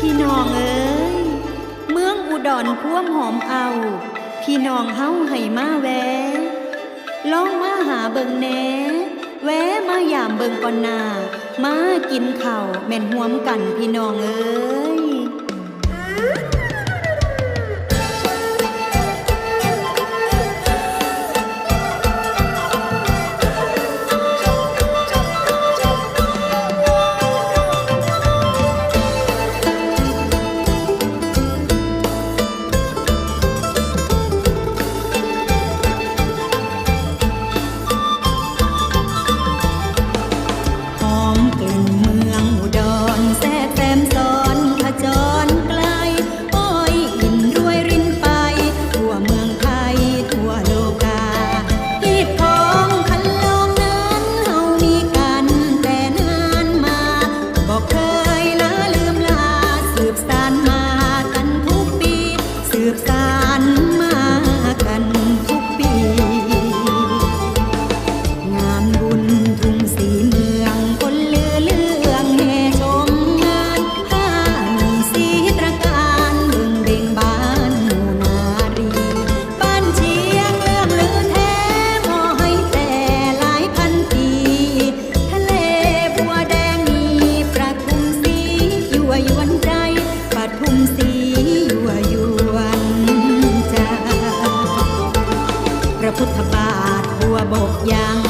พี่น้องเอ้ย เมืองอุดรพ่วมหอมเอา พี่น้องเฮาให้มาแวลองมาหาเบิงแหนแวะมายามเบิงก่อนนามากินข่าแม่นห่วมกันพี่น้องเอ้ย พุทธบาทบัวบกยาง